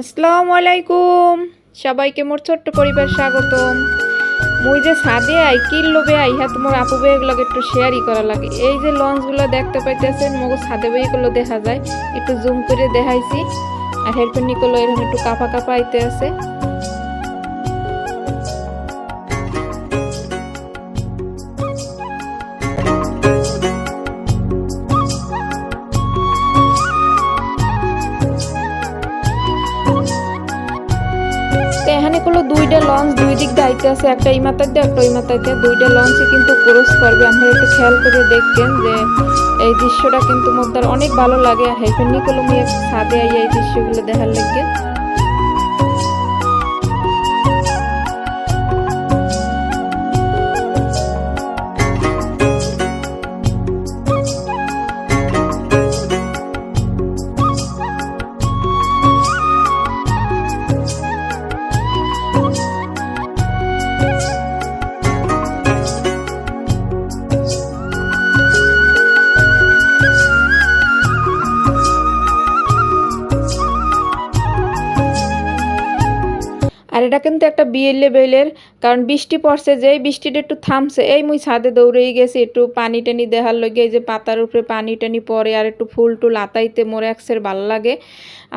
আসসালামু আলাইকুম। সবাইকে মোর ছোট্ট পরিবার স্বাগতম। মুই যে ছাদে আই, কিল লোবে আই হ্যাঁ তোমার আপু বেগ লগে একটু শেয়ারই করা লাগে। এই যে লঞ্চগুলো দেখতে পাইতেছেন, মগো ছাদে বইগুলো দেখা যায়। একটু জুম করে দেখাইছি। আর হেডফোন নিকলো এরকম একটু কাঁপা কাঁপা আইতে আছে। দুইটা লঞ্চ দুই দিক দায়িত্ব আছে, একটা এই দিয়ে, একটা ওই দিয়ে। দুইটা লঞ্চে কিন্তু ক্রস করবে। আপনারা একটু খেয়াল করে দেখবেন যে এই দৃশ্যটা কিন্তু মোদ্দার অনেক ভালো লাগে। আর হেফেন নিকলো ছাদে এই দৃশ্যগুলো দেখার লাগে। কিন্তু একটা বিয়ের লেভেলের, কারণ বৃষ্টি পড়ছে যে এই বৃষ্টিটা একটু থামছে, এই মুই ছাদে দৌড়েই গেছি, একটু পানি টানি দেখার লগে, এই যে পাতার উপরে পানি টানি পড়ে, আর একটু ফুল টুল আতাইতে মোরে একসের ভালো লাগে,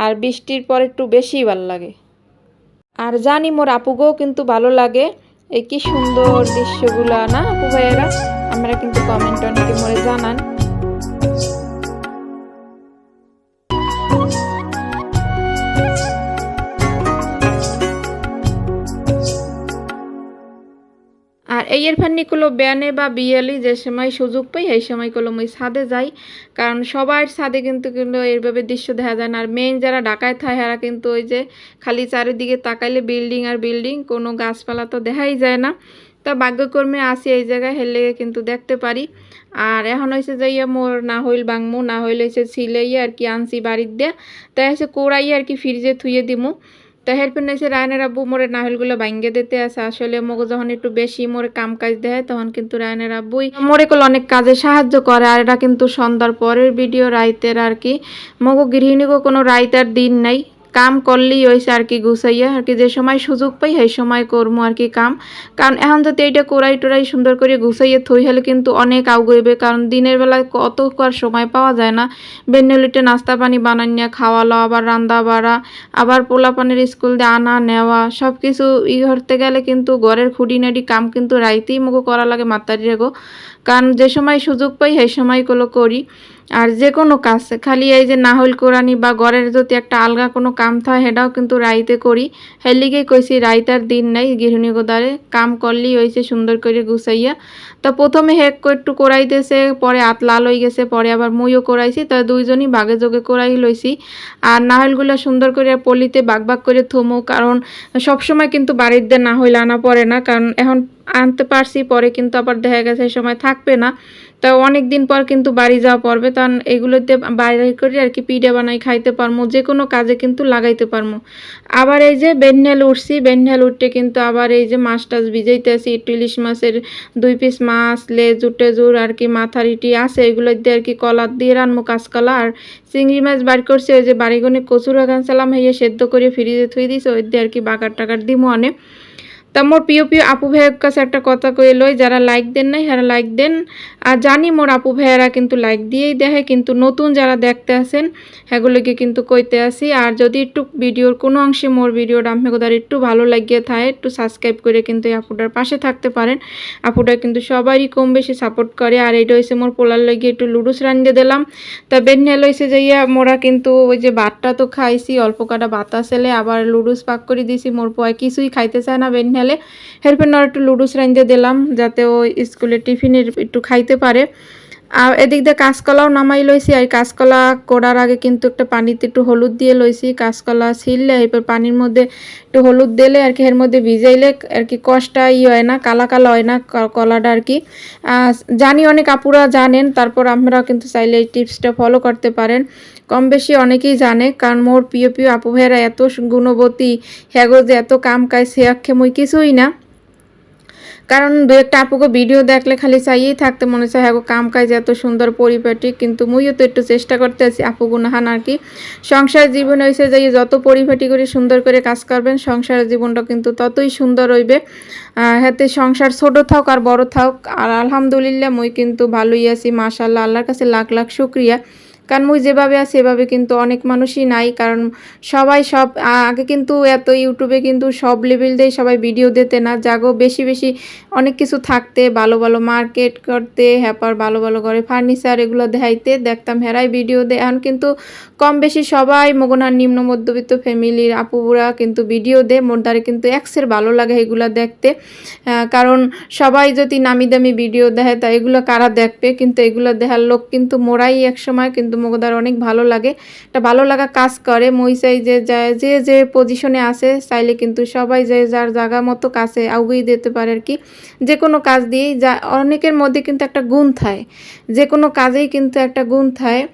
আর বৃষ্টির পর একটু বেশি ভালো লাগে। আর জানি মোর আপুগোও কিন্তু ভালো লাগে, এই কি সুন্দর দৃশ্যগুলা, না আপু ভাইয়েরা? আমরা কিন্তু কমেন্ট অনেকে মোরে জানান। আর এই এর ফান্নিগুলো ব্যানে বা বিয়ালি যে সময় সুযোগ পাই সেই সময়গুলো মুই ছাদে যাই। কারণ সবার ছাদে কিন্তু কিন্তু এইভাবে দৃশ্য দেখা যায় না। আর মেইন যারা ঢাকায় থাকে, এরা কিন্তু ওই যে খালি চারিদিকে তাকাইলে বিল্ডিং আর বিল্ডিং কোনো গাছপালা তো দেখাই যায় না। তা ভাগ্যকর্মে আসি এই জায়গায় হেলে কিন্তু দেখতে পারি। আর এখন হয়েছে যে ইয়ে মোর না হইল বাংমু, না হইল হয়েছে ছিলাইয়া আর কি আনছি বাড়ির দিয়া। তাই হচ্ছে কোড়াইয়া আর কি ফ্রিজে থুয়ে দিমু। তা হেল্পের এসে রায়নের আব্বু মোরে নাহলগুলো ভাঙ্গে দিতে আছে, আসলে মগ যখন একটু বেশি মোরে কাম কাজ দেয়, তখন কিন্তু রায়নের আব্বুই মোরে কল অনেক কাজে সাহায্য করে, আর এটা কিন্তু সন্ধ্যার পরের ভিডিও রাইতের আর কি। মগ গৃহিণীকে কোনো রাইতার দিন নাই। কাম করলেই হয়েছে আর কি গুছাইয়া, আর কি যে সময় সুযোগ পাই সেই সময় করব আর কি কাম। কারণ এখন যদি এইটা কোরাই টোরাই সুন্দর করে গুছাইয়ে থই হলে কিন্তু অনেক আগুইবে। কারণ দিনের বেলায় কত কর সময় পাওয়া যায় না। বেন্নলিটে নাস্তা পানি বানানিয়া খাওয়া লওয়া আবার রান্না বাড়া আবার পোলা পানির স্কুল দিয়ে আনা, নেওয়া সব কিছু ই করতে গেলে কিন্তু ঘরের খুঁটিনাটি কাম কিন্তু রাইতেই মুখো করা লাগে মাতারি রেগো কারণ যে সময় সুযোগ পাই, সেই সময়গুলো করি। আর যে কোনো কাজ, খালি এই যে নাহল কোরআনি বা ঘরের যদি একটা আলগা কোনো কাম থাকে সেটাও কিন্তু রাইতে করি। হেলিগেই কইছি রাইতার দিন নাই গৃহিণী গোদারে কাম করলেই হয়েছে সুন্দর করে গুছাইয়া। তো প্রথমে হেক একটু করাইতেছে, পরে আত লাল হয়ে গেছে, পরে আবার মুইও করাইছি, তা দুইজনই বাগে যোগে করাই লইছি। আর নাহলগুলো সুন্দর করে পলিতে বাগ বাগ করে থমো, কারণ সবসময় কিন্তু বাড়ির দিয়ে নাহল আনা পড়ে না, কারণ এখন আনতে পারছি, পরে কিন্তু আবার দেখা গেছে সময় থাকবে না। তো অনেক দিন পর কিন্তু বাড়ি যাওয়া পড়বে তখন এগুলোতে বাইরে করে আর কি পিঠে বানাই, খাইতে পারব যে কোনো কাজে কিন্তু লাগাইতে পারব আবার এই যে বেন্যাল উঠছি, বেন্যাল উঠতে কিন্তু আবার এই যে মাছ টাছ ভিজাইতে আছি একটু ইলিশ মাছের দুই পিস মাছ, লেজ, উটে জুর আর কি মাথার ইটি আছে এগুলো দিয়ে আর কি কলা দিয়ে রানবো কাঁচকলা। আর চিংড়ি মাছ বার করছি, ওই যে বাড়িগনে কচুর গাছালাম হইয়ে সেদ্ধ করে ফ্রিজে থুই দিছি, ওই দিয়ে আর কি বাগার টাকার দিমো অনেক তা মোর প্রিয় প্রিয় আপু ভাইয়ের কাছে একটা কথা কয়ে লই, যারা লাইক দেন নাই যারা লাইক দেন। আর জানি মোর আপু ভাইয়েরা কিন্তু লাইক দিয়েই দেখে, কিন্তু নতুন যারা দেখতে আসেন সেগুলোকে কিন্তু কইতে আসি। আর যদি একটু ভিডিওর কোনো অংশে মোর ভিডিওটা আপনাদের একটু ভালো লাগিয়ে থাকে, একটু সাবস্ক্রাইব করে কিন্তু এই আপুটার পাশে থাকতে পারেন। আপুটা কিন্তু সবারই কম বেশি সাপোর্ট করে। আর এইটা হয়েছে মোর পোলার লাগিয়ে একটু লুডুস রান্ধিয়ে দিলাম। তা বেনহেল হয়েছে যাইয়া মোরা কিন্তু ওই যে ভাতটা তো খাইছি, অল্প কাটা বাতাস এলে আবার লুডুস পাক করে দিয়েছি মোর পয় কিছুই খাইতে চায় না বেনহেলে। হেল্পের নর একটু লুডুস রাঁধে দিলাম যাতে ও স্কুলে টিফিনের একটু খাইতে পারে। আর এদিক দিয়ে কাঁচকলাও নামাই লইছি, আর কাঁচকলা করার আগে কিন্তু একটা পানিতে একটু হলুদ দিয়ে লইছি, কাঁচকলা ছিললে এরপর পানির মধ্যে একটু হলুদ দিলে আর কি এর মধ্যে ভিজাইলে আর কি কষ্টা ই হয় না, কালা কালা হয় না কলাটা আর কি। জানি অনেক আপুরা জানেন, তারপর আপনারাও কিন্তু চাইলে এই টিপসটা ফলো করতে পারেন। কম বেশি অনেকেই জানে, কারণ মোর প্রিয় প্রিয় আপু ভাইয়েরা এত গুণবতী হ্যাগো যে এত কাম কাজ, সে মই কিছুই না। কারণ দু একটা আপুকে ভিডিও দেখলে খালি চাইয়েই থাকতে মনে চায় হ্যাঁ কাম কাজ এত সুন্দর, পরিপাটি। কিন্তু মুইও তো একটু চেষ্টা করতে আছি আপু গুনাহান আর কি। সংসার জীবন হয়েছে যে, যত পরিপাটি করে, সুন্দর করে কাজ করবেন সংসারের জীবনটা কিন্তু ততই সুন্দর হইবে। হাতে সংসার ছোট থাক আর বড় থাক আর আলহামদুলিল্লাহ, মুই কিন্তু ভালোই আছি মাশাল্লাহ আল্লাহর কাছে লাখ লাখ শুক্রিয়া। কারণ মুই যেভাবে আছি, এভাবে কিন্তু অনেক মানুষই নাই। কারণ সবাই সব আগে কিন্তু এত ইউটিউবে কিন্তু সব লেভেল দিয়ে সবাই ভিডিও দিতে না। জাগো, বেশি বেশি অনেক কিছু থাকতে, ভালো ভালো মার্কেট করতে হ্যাপার ভালো ভালো করে ফার্নিচার এগুলো দেখাইতে, দেখতাম, হেরাই ভিডিও দেয় এখন কিন্তু কম বেশি সবাই মগনার নিম্ন মধ্যবিত্ত ফ্যামিলির আপুরা কিন্তু ভিডিও দেয় মোর দ্বারে কিন্তু এক্সের ভালো লাগে এগুলো দেখতে। কারণ সবাই যদি নামি দামি ভিডিও দেয় তা এগুলো কারা দেখবে? কিন্তু এগুলো দেখার লোক কিন্তু মোরাই এক সময় কিন্তু মোগদার অনেক ভালো লাগে। একটা ভালো লাগা কাজ করে। মই চাই যে, যা- যে পজিশনে আছে, চাইলে কিন্তু সবাই যে যার জায়গা মতো কাছে আগুই দিতে পারে আর কি। যে কোনো কাজ দিয়েই যা, অনেকের মধ্যে কিন্তু একটা গুণ থাকে। যে কোনো কাজেই কিন্তু একটা গুণ থাকে।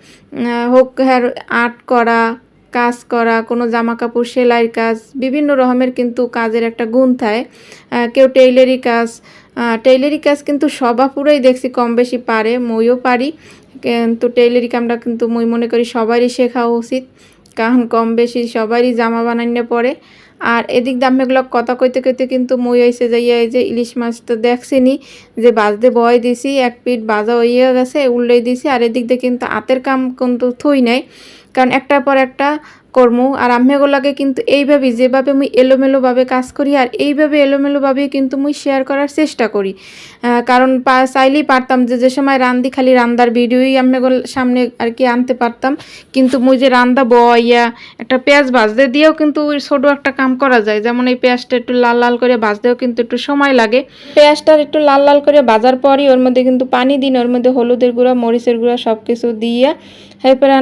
হোক হ্যার, আর্ট করা, কাজ করা, কোনো জামা কাপড় সেলাইয়ের কাজ, বিভিন্ন রকমের কিন্তু কাজের একটা গুণ থাকে। কেউ টেইলারি কাজ টেইলারি কাজ কিন্তু সবাপুরাই দেখছি কম বেশি পারে, মইও পারি। কিন্তু টেইলারি কামটা কিন্তু মুই মনে করি সবারই শেখা উচিত। কারণ কম বেশি সবারই জামা বানাইনে পড়ে। আর এদিক দামেগুলো কথা কইতে কইতে কিন্তু মই হয়েছে যাইয়া এই যে ইলিশ মাছ তো দেখছিনি যে বাজতে বয় দিছি, এক পিঠ বাজা হইয়া গেছে উল্লেই দিছি। আর এদিক দিয়ে কিন্তু আতের কাম কিন্তু থই নাই। কারণ একটার পর একটা কর্ম। আর আম্মেগুলাকে কিন্তু এইভাবে যেভাবে মুই এলোমেলোভাবে কাজ করি আর এইভাবে এলোমেলোভাবে কিন্তু মুই শেয়ার করার চেষ্টা করি। কারণ চাইলেই পারতাম যে যে সময় রান্দি খালি রান্দার ভিডিওই আম্মেগুল সামনে আর কি আনতে পারতাম। কিন্তু মুই যে রান্দা বইয়া একটা পেঁয়াজ ভাজতে দিয়েও কিন্তু ওই ছোটো একটা কাম করা যায়। যেমন এই পেঁয়াজটা একটু লাল লাল করে ভাজতেও কিন্তু একটু সময় লাগে। পেঁয়াজটার একটু লাল লাল করে ভাজার পরই ওর মধ্যে কিন্তু পানি দিন, ওর মধ্যে হলুদের গুঁড়া, মরিচের গুঁড়া সব কিছু দিয়ে এরপরে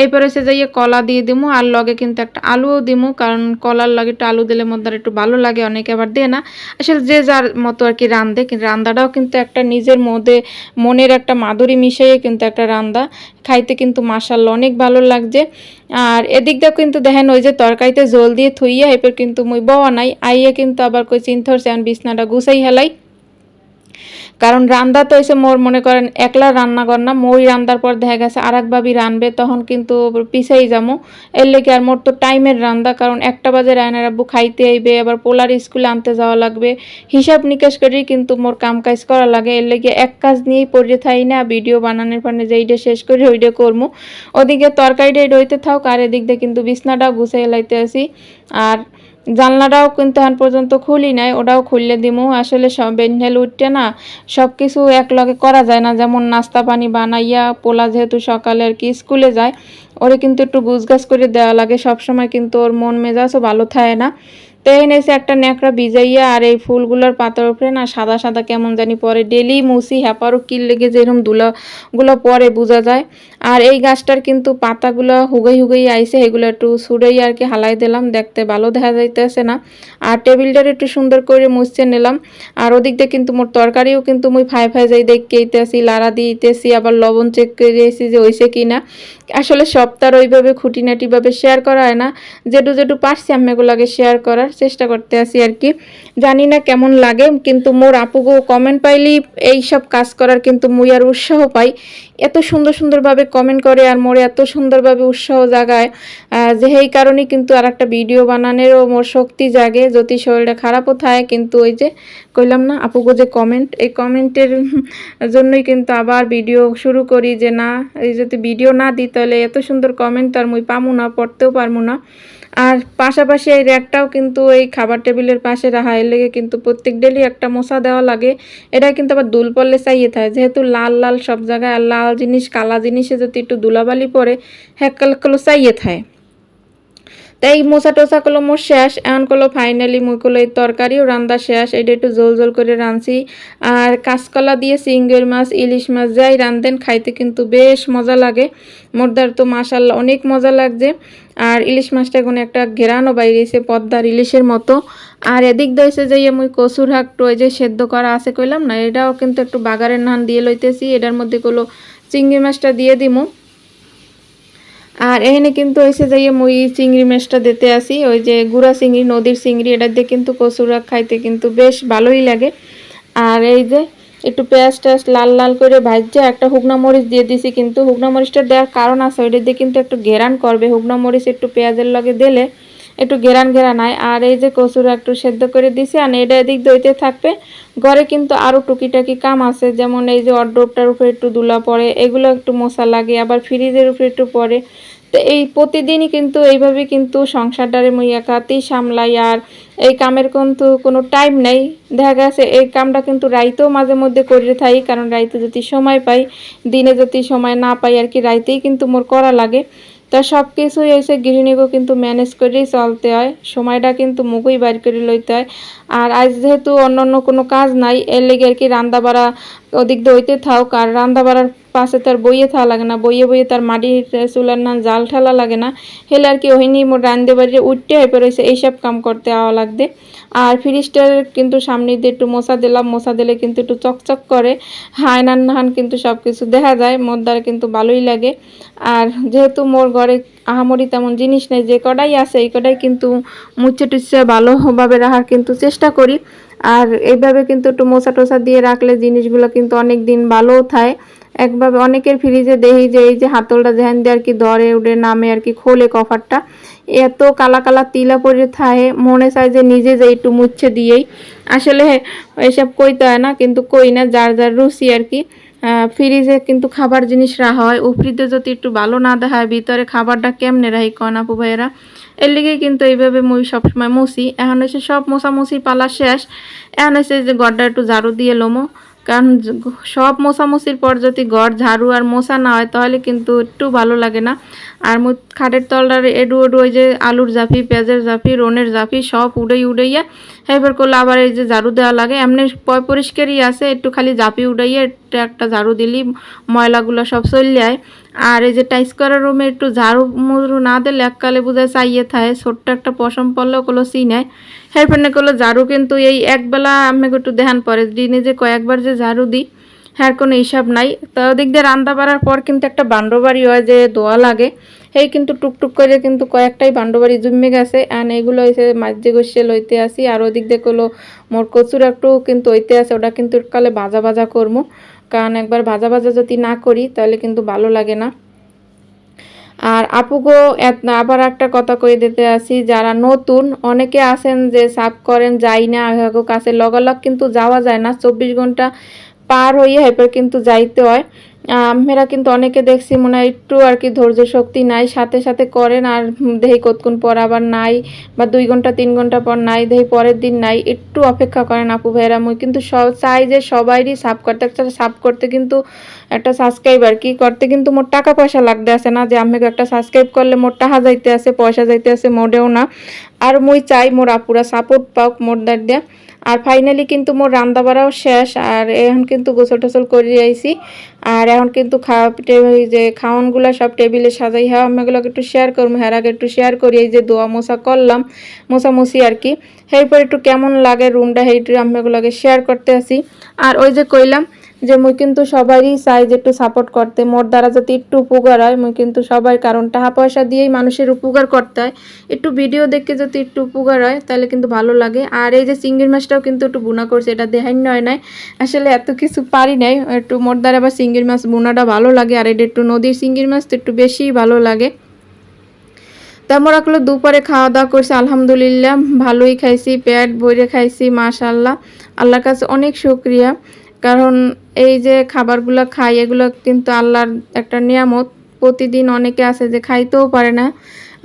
এরপরে হচ্ছে যাইয়ে কলা দিয়ে দিমু, আর লগে কিন্তু একটা আলুও দিমু, কারণ কলার লগে একটু আলু দিলে মধ্যে একটু ভালো লাগে, অনেকে আবার দেয় না। আসলে যে যার মতো আর কি রান্ধে রান্দাটাও কিন্তু একটা নিজের মধ্যে মনের একটা মাধুরী মিশিয়ে কিন্তু একটা রান্দা খাইতে কিন্তু মাসাল্লা অনেক ভালো লাগছে। আর এদিক দিয়ে কিন্তু দেখেন ওই যে তরকারিতে জল দিয়ে থইয়া এরপর কিন্তু মুই বওয়া নাই, আইয়ে কিন্তু আবার কই চিন্থরছে আমি বিছনাটা গুছাই হেলাই। কারণ রান্দা তো এসে মোর মনে করেন একলা রান্না কর না, মই রান্দার পর দেখা গেছে আর এক ভাবি রানবে, তখন কিন্তু পিছাই যাব এর লেগে আর মোর তো টাইমের রান্দা, কারণ একটা বাজে রায়নার আব্বু খাইতে আইবে, আবার পোলার স্কুলে আনতে যাওয়া লাগবে। হিসাব নিকাশ করেই কিন্তু মোর কাম কাজ করা লাগে। এর লেগে এক কাজ নিয়েই পড়ে থাই না, ভিডিও বানানোর পরে যেইটা শেষ করে ওইটা করব ওদিকে তরকারিটা রইতে থাক, আর এদিক দিয়ে কিন্তু বিছনাটাও গুছাই লাইতে আসি। আর জানলাটাও কিন্তু এখন পর্যন্ত খুলি নাই, ওটাও খুললে দিমু। আসলে সব বেঞ্জেল উঠতে না সব কিছু একলগে করা যায় না। যেমন নাস্তা পানি বানাইয়া, পোলা যেহেতু সকালে আর কি স্কুলে যায়, ওরে কিন্তু একটু গুছগাছ করে দেওয়া লাগে। সবসময় কিন্তু ওর মন মেজাজও ভালো থাকে না। তো এই এসে একটা ন্যাকড়া ভিজাইয়া, আর এই ফুলগুলোর পাতার উপরে না সাদা সাদা কেমন জানি পরে। ডেলি মুসি হ্যাপারও কিল লেগে যেরকম দুলাগুলো পরে, বোঝা যায়। আর এই গাছটার কিন্তু পাতাগুলো হুগাই হুগাই আইসে এগুলো একটু ছুড়েই আর কি হালাই দিলাম, দেখতে ভালো দেখা যাইতেছে না। আর টেবিলটার একটু সুন্দর করে মুছতে নিলাম। আর ওদিক দিয়ে কিন্তু মোর তরকারিও কিন্তু মুই ফাই ফাই যাই দেখতে আসি লাড়া দিতেছি, আবার লবণ চেক করে এসি যে হইছে কি না আসলে সপ্তাহ ওইভাবে খুঁটিনাটিভাবে শেয়ার করা হয় না। যেটু যেটু পারছি আমি এগুলোকে শেয়ার করার। চেষ্টা করতে আসি আর কি। জানি না কেমন লাগে, কিন্তু মোর আপুগো কমেন্ট পাইলি এই সব কাজ করার কিন্তু মুই আর উৎসাহ পাই। এত সুন্দর সুন্দরভাবে কমেন্ট করে আর মোর এত সুন্দরভাবে উৎসাহ জাগায়। যে এই কারণেই কিন্তু আর একটা ভিডিও বানানোরও মোর শক্তি জাগে, যদি শরীরটা খারাপও থাকে, কিন্তু ওই যে কইলাম না, আপুগো যে কমেন্ট এই কমেন্টের জন্যই কিন্তু আবার ভিডিও শুরু করি যে না, এই যদি ভিডিও না দিই তাহলে এত সুন্দর কমেন্ট আর মুই পামু না, পড়তেও পারব না। আর পাশাপাশি এই র্যাকটাও কিন্তু এই খাবার টেবিলের পাশে রাখা, এর লেগে কিন্তু প্রত্যেক ডেলি একটা মশা দেওয়া লাগে। এটা কিন্তু আবার দুল পড়লে চাইয়ে থাকে। যেহেতু লাল লাল সব জায়গায় আর লাল জিনিস, কালা জিনিসে যদি একটু দুলাবালি পরে হ্যাকাল কালো চাইয়ে থাকে। তাই মোছা টোসা কলো মোর শেষ। এখন কলো ফাইনালি মুই কলো এই তরকারিও রান্দা শেষ। এটা একটু জল জল করে রাঁধছি। আর কাঁচকলা দিয়ে চিংড়ি মাছ, ইলিশ মাছ যাই রাঁধেন, খাইতে কিন্তু বেশ মজা লাগে। মোরদার তো মাশাল্লাহ অনেক মজা লাগছে। আর ইলিশ মাছটা এখন একটা ঘেরানো বাইরেছে পদ্মার ইলিশের মতো। আর এদিক দইছে যাইয়া মুই কসুর হাক ওই যে সেদ্ধ করা আছে কইলাম না, এটাও কিন্তু একটু বাগারের নান দিয়ে লইতেছি। এটার মধ্যে কলো চিংড়ি মাছটা দিয়ে দিমু। আর এখানে কিন্তু হয়েছে যাইয়ে মুই চিংড়ি মাছটা দিতে আসি। ওই যে গুড়া চিংড়ি, নদীর চিংড়ি, এটা দিয়ে কিন্তু কচুরা খাইতে কিন্তু বেশ ভালোই লাগে। আর এই যে একটু পেঁয়াজ টেয়াজ লাল লাল করে ভাজছে, একটা হুগনা মরিচ দিয়ে দিছি কিন্তু হুগনা মরিচটা দেওয়ার কারণ আছে, ওইটা দিয়ে কিন্তু একটু ঘেরান করবে। হুগনা মরিচ একটু পেঁয়াজের লগে দিলে একটু ঘেরান ঘেরান হয় আর এই যে কচুরা একটু সেদ্ধ করে দিছি, আর এটা এদিক দইতে থাকবে। ঘরে কিন্তু আরও টুকিটাকি কাম আছে, যেমন এই যে অর্ডরটার উপরে একটু দুলা পড়ে, এগুলো একটু মশা লাগে, আবার ফ্রিজের উপরে একটু পড়ে। তো এই প্রতিদিনই কিন্তু এইভাবে কিন্তু সংসারটারে মুই একাতেই সামলাই, আর এই কামের কিন্তু কোনো টাইম নেই। দেখা গেছে, এই কামটা কিন্তু রাইতেও মাঝে মধ্যে করে থাকি কারণ রাইতে যদি সময় পাই, দিনে যদি সময় না পাই, আর কি, রাইতেই কিন্তু মোর করা লাগে। তা সব কিছুই হয়েছে গৃহিণীকেও কিন্তু ম্যানেজ করেই চলতে হয়। সময়টা কিন্তু মুখই বাইর করে লইতে হয়। আর আজ যেহেতু অন্য অন্য কোনো কাজ নাই, এর লেগে আর কি রান্না বাড়া ওদিক দিয়ে হইতে থাক আর রান্না বাড়ার পাশে তার বইয়ে থাকা লাগে না, বইয়ে বইয়ে তার মাটির চুলার না জাল ঠেলা লাগে না। হেলে আর কি ওহিনি মোট রান্ধতে বাড়িতে উঠতে হয়ে পড়েছে এইসব কাম করতে আওয়া লাগবে আর ফ্রিজটার কিন্তু সামনে দিয়ে একটু মশা দিলাম, মশা দিলে কিন্তু একটু চকচক করে। হায়নান নাহান কিন্তু সব কিছু দেখা যায় মোর দ্বারা কিন্তু ভালোই লাগে। আর যেহেতু মোর ঘরে আহামরি তেমন জিনিস নেই, যে কটাই আছে, এই কটাই কিন্তু মুচ্ছে টুচ্ছে ভালোভাবে রাখার কিন্তু চেষ্টা করি। আর এইভাবে কিন্তু একটু মশা টসা দিয়ে রাখলে জিনিসগুলো কিন্তু অনেক দিন ভালোও থাকে একভাবে অনেকের ফ্রিজে দেখি যে এই যে হাতলটা যেখান দিয়ে আর কি ধরে উঠে নামে আর কি খোলে কভারটা, এত কালা কালা তিলা পরে থাকে, মনে চায় যে নিজে যে একটু মুচ্ছে দিয়েই। আসলে এসব কইতে হয় না, কিন্তু কই না, যার যার রুচি আর কি। ফ্রিজে কিন্তু খাবার জিনিস রাখা হয়। উফরিতে যদি একটু ভালো না দেখায়, ভিতরে খাবারটা কেমনে রাখি কনাপু ভাইয়েরা? এর লিগে কিন্তু এইভাবে মুই সবসময় মুছি। এখন হচ্ছে সব মোছামুছি পালা শেষ। এখন হচ্ছে যে গড্ডা একটু ঝাড়ু দিয়ে লোমো। কারণ সব মোছামুছির পর যদি ঘর, ঝাড়ু আর মশা না হয়, তাহলে কিন্তু একটু ভালো লাগে না। আর মু খাটের তলটার এডু এডু ওই যে আলুর জাফি, পেঁয়াজের জাফি, রনের জাফি সব উড়েই উড়াইয়া এবার করলে আবার এই যে ঝাড়ু দেওয়া লাগে, এমনি পয় পরিষ্কারই আছে, একটু খালি জাপি উড়াইয়া একটা একটা ঝাড়ু দিলি, ময়লাগুলো সব চলে যায় আর এই যে টাইস করার রুমে একটু ঝাড়ু মুড়ু না দিলে এককালে বোঝায় চাইয়ে থাকে ছোট্ট একটা পশম পড়লেও কোনো সি নেয় হেরফেনে করল ঝাড়ু কিন্তু এই একবেলা আমি একটু দেখান পরে, দিনে যে কয়েকবার যে ঝাড়ু দিই হ্যাঁ কোনো হিসাব নাই। তো ওদিক দিয়ে রান্না বাড়ার পর কিন্তু একটা বান্ডবাড়ি হয় যে দোয়া লাগে। এই কিন্তু টুকটুক করে কিন্তু কয়েকটাই বান্ডবাড়ি জমে গেছে। আর এগুলো হয়েছে মাঝে গোসে লইতে আসি। আর ওদিক দিয়ে করল মোর কচুর একটু কিন্তু ওইতে আছে ওটা কিন্তু কালে ভাজা ভাজা করব কারণ একবার ভাজা ভাজা যদি না করি, তাহলে কিন্তু ভালো লাগে না। আর আপুগো আবার একটা কথা কই দিতে আসি, যারা নতুন, অনেকে আছেন যে সাপ করেন, যাই না কাছে লগালগ কিন্তু যাওয়া যায় না। চব্বিশ ঘণ্টা পার হইয়ে হেপের কিন্তু যাইতে হয়। আমরা কিন্তু অনেকে দেখছি মনে হয় একটু আর কি ধৈর্য শক্তি নাই, সাথে সাথে করেন আর দেহি কতক্ষণ পর আবার নাই বা দুই ঘণ্টা, তিন ঘণ্টা পর নাই, দেহি পরের দিন নাই, একটু অপেক্ষা করেন আপু ভাইয়েরা। মুই কিন্তু সব চাই যে সবাইরই সাপ করতে, একটা সাপ করতে কিন্তু একটা সাবস্ক্রাইব আর কি করতে কিন্তু মোট টাকা পয়সা লাগতে আসে না, যে আমি একটা সাবস্ক্রাইব করলে মোট টাকা যাইতে আছে, পয়সা যাইতে আছে, মোটেও না। আর মুই চাই মোর আপুরা সাপোর্ট পাওক, মোর দার দিয়া আর ফাইনালি কিন্তু মোর রান্না বাড়াও শেষ আর এখন কিন্তু গোসল টোসল করে আইছি আর এখন কিন্তু খাওয়া যে খাওয়ানগুলো সব টেবিলে সাজাই হ্যাঁ আমি এগুলোকে একটু শেয়ার করব হ্যাঁ আগে একটু শেয়ার করি এই যে দোয়া মোছা করলাম মোছামুছি আর কি। এরপর একটু কেমন লাগে রুমটা সেইটু আমি এগুলোকে শেয়ার করতে আসি আর ওই যে কইলাম যে মুই কিন্তু সবারই চাই যে একটু সাপোর্ট করতে। মোর দ্বারা যদি একটু উপকার হয়, মুই কিন্তু সবাই কারণ টাকা পয়সা দিয়েই মানুষের উপকার করতে হয়। একটু ভিডিও দেখে যদি একটু উপকার হয়, তাহলে কিন্তু ভালো লাগে। আর এই যে চিংড়ি মাছটাও কিন্তু একটু বুনা করছে, এটা দেখাই নয় নাই। আসলে এত কিছু পারি নাই, একটু মোর দ্বারা আবার চিংড়ি মাছ বুনাটা ভালো লাগে। আর এটা একটু নদীর চিংড়ি মাছ, তো একটু বেশিই ভালো লাগে। তেমন রাখল দুপুরে খাওয়া দাওয়া করছি, আলহামদুলিল্লাহ। ভালোই খাইছি, পেট ভরে খাইছি, মাশাল্লাহ। আল্লাহর কাছে অনেক শুক্রিয়া। কারণ এই যে খাবারগুলো খাই, এগুলো কিন্তু আল্লাহর একটা নিয়ামত। প্রতিদিন অনেকে আছে যে খাইতেও পারে না।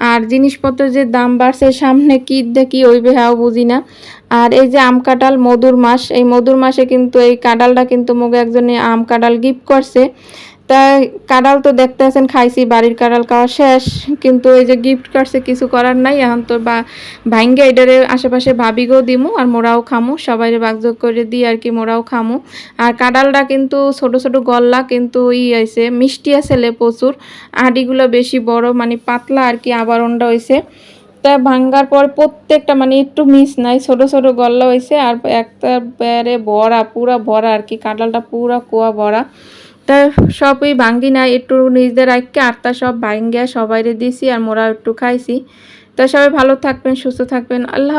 আর জিনিসপত্র যে দাম বাড়ছে, সামনে কি দেখি ওই বেহাও বুঝি না। আর এই যে আম কাঁঠাল মধুর মাস, এই মধুর মাসে কিন্তু এই কাঁঠালটা কিন্তু মোকে একজনে আম কাঁঠাল গিফট করছে। তাই কাঁড়াল তো দেখতে আছেন খাইছি, বাড়ির কাঁড়াল খাওয়া শেষ, কিন্তু এই যে গিফট কার্ডসে কিছু করার নাই, এখন তো বা ভাঙ্গে এটারে আশেপাশে ভাবিগো দিমু আর মোরাও খামু সবাই বাগযোগ করে দিই আর কি, মোরাও খামু। আর কাঁড়ালটা কিন্তু ছোট ছোট গল্লা কিন্তু ই আছে মিষ্টি আছে প্রচুর আডিগুলো বেশি বড় মানে পাতলা আর কি আবার আবরণটা হয়েছে তা ভাঙ্গার পর প্রত্যেকটা মানে একটু মিস নাই, ছোট ছোট গল্লা হয়েছে আর একটা বেড়ে ভরা, পুরা ভরা আর কি কাঁঠালটা পুরা কুয়া ভরা। তা সবই ভাঙ্গি না একটু নিজেদের আইকে আটটা সব ভাঙ্গিয়া সবাইরে দিছি আর মোরা একটু খাইছি। তা সবাই ভালো থাকবেন, সুস্থ থাকবেন। আল্লাহ